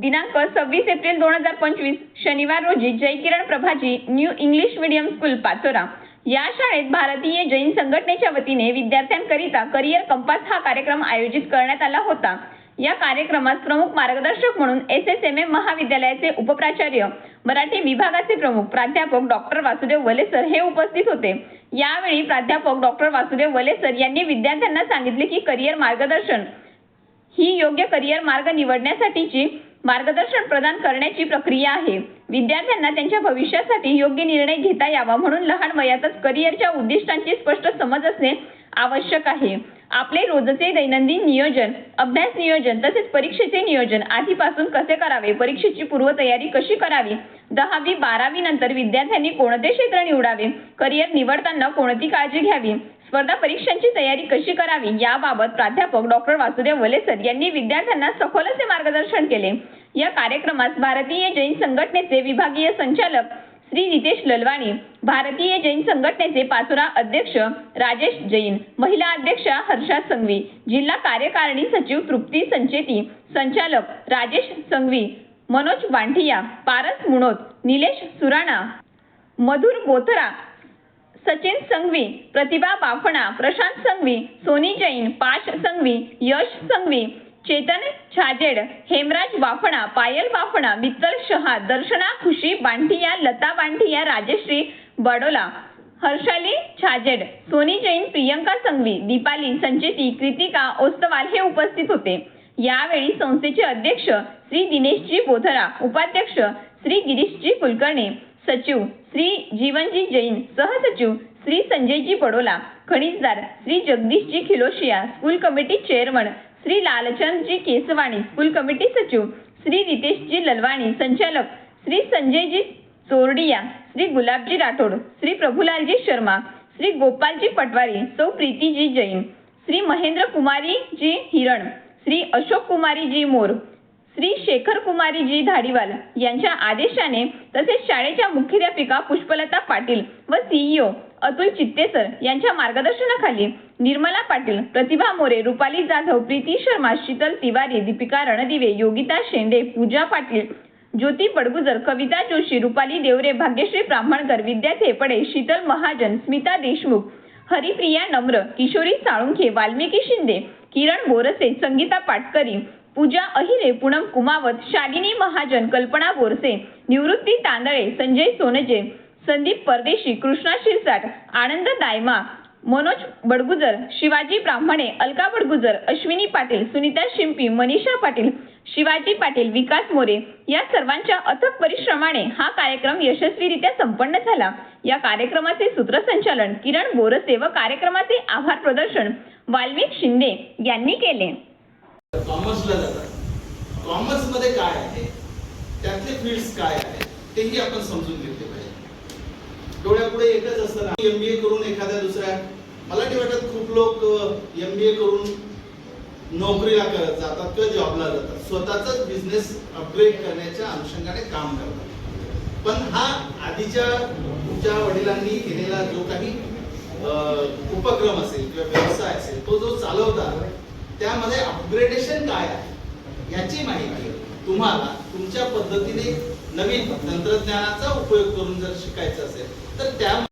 दिनांक सव्वीस एप्रिल दोन हजार पंचवीस शनिवार रोजी Jaykiran Prabhaji new English medium school Pachora. या शाळेत भारतीय जैन संघटनेच्या वतीने विद्यार्थ्यांकरिता करिअर कंपास हा कार्यक्रम आयोजित करण्यात आला होता. या कार्यक्रमात प्रमुख मार्गदर्शक म्हणून एस एस एम एम महाविद्यालयाचे उपप्राचार्य मराठी विभागाचे प्रमुख प्राध्यापक डॉक्टर वासुदेव वलेसर हे उपस्थित होते. यावेळी प्राध्यापक डॉक्टर वासुदेव वलेसर यांनी विद्यार्थ्यांना सांगितले की करिअर मार्गदर्शन ही योग्य करिअर मार्ग निवडण्यासाठीची मार्गदर्शन प्रदान करण्याची प्रक्रिया आहे. विद्यार्थ्यांना त्यांच्या भविष्यासाठी योग्य निर्णय घेता यावा म्हणून लहान वयातच करिअरच्या उद्दिष्टांची स्पष्ट समज असणे आवश्यक आहे. आपले रोजचे दैनंदिन नियोजन अभ्यास नियोजन तसेच परीक्षेचे नियोजन आधीपासून कसे करावे परीक्षेची पूर्वतयारी कशी करावी दहावी बारावी नंतर विद्यार्थ्यांनी कोणते क्षेत्र निवडावे करिअर निवडताना कोणती काळजी घ्यावी स्पर्धा परीक्षांची तयारी कशी करावी याबाबत प्राध्यापक डॉक्टर वासुदेव वलेसर यांनी विद्यार्थ्यांना सखोल असे मार्गदर्शन केले. या कार्यक्रमास भारतीय जैन संघटनेचे विभागीय संचालक श्री रितेश ललवाणी भारतीय जैन संघटनेचे पाचोरा अध्यक्ष राजेश जैन महिला अध्यक्षा हर्षा संघवी जिल्हा कार्यकारिणी सचिव तृप्ती संचेती संचालक राजेश संघवी मनोज बांठिया पारस मुणोत निलेश सुराणा मधुर बोथरा सचिन संघवी प्रतिभा बाफणा प्रशांत संघवी सोनी जैन पाश संघवी यश संघवी चेतन छाजेड हेमराज वाफणा पायल वाफणा मित्तल शहा दर्शना खुशी बांठिया लता बांठिया राजश्री बडोला हर्षाली छाजेड सोनी जैन प्रियंका संघवी दीपाली संचेती कृतिका ओस्तवाल हे उपस्थित होते. यावेळी संस्थेचे अध्यक्ष श्री दिनेशजी बोधरा उपाध्यक्ष श्री गिरीशजी कुलकर्णी सचिव श्री जीवनजी जैन सहसचिव Shri Sanjayji Badola खनिजदार Shri Jagdishji Khiloshiya school committee chairman Shri Lalchandji Keswani school committee सचिव. श्री रितेशजी ललवाणी संचालक. श्री संजयजी चोरडिया श्री गुलाबजी राठोड श्री प्रभुलालजी शर्मा श्री गोपालजी पटवारी सौ प्रीतीजी जैन. श्री महेंद्र कुमारीजी हिरण श्री अशोक कुमारीजी मोर श्री शेखर कुमारीजी धाडीवाल यांच्या आदेशाने तसेच शाळेच्या मुख्याध्यापिका पुष्पलता पाटील व सीईओ अतुल चित्तेसर यांच्या मार्गदर्शनाखाली निर्मला पाटील प्रतिभा मोरे रुपाली जाधव प्रीती शर्मा शीतल तिवारी दीपिका रणदिवे योगिता शेंडे पूजा पाटील ज्योती पडगुजर कविता जोशी रुपाली देवरे भाग्यश्री ब्राह्मणकर विद्या थेपडे शीतल महाजन स्मिता देशमुख हरिप्रिया नम्र किशोरी साळुंखे वाल्मिकी शिंदे किरण बोरसे संगीता पाटकरी पूजा अहिरे पूनम कुमावत शालिनी महाजन कल्पना बोरसे निवृत्ती तांदळे संजय सोनजे संदीप परदेशी कृष्णा शिरसाट आनंद दायमा मनोज बडगुजर शिवाजी ब्राह्मणे अलका बडगुजर अश्विनी पाटील सुनीता शिंपी मनीषा पाटील शिवाजी पाटील विकास मोरे या सर्वांच्या अथक परिश्रमाने हा कार्यक्रम यशस्वीरित्या संपन्न झाला. या कार्यक्रमाचे सूत्रसंचालन किरण बोरसे व कार्यक्रमाचे आभार प्रदर्शन वाल्मिक शिंदे यांनी केले. कॉमर्समध्ये काय आहे? त्यातले फील्ड्स काय आहे तेही आपण समजून घेतले पाहिजे. डोळ्यापुढे एकच असतं एम बी ए करून एखाद्या दुसऱ्या मला नाही वाटत खूप लोक एम बी ए करून नोकरीला करत जातात किंवा जॉबला जातात. स्वतःचाच बिझनेस अपग्रेड करण्याच्या अनुषंगाने काम करतात. पण हा आधीच्या तुमच्या वडिलांनी केलेला जो काही उपक्रम असेल किंवा व्यवसाय असेल तो जो चालवता त्यामध्ये अपग्रेडेशन काय आहे? याची माहिती तुम्हाला तुमच्या पद्धतीने नवीन तंत्रज्ञानाचा उपयोग करून जर शिकायचं असेल तर त्या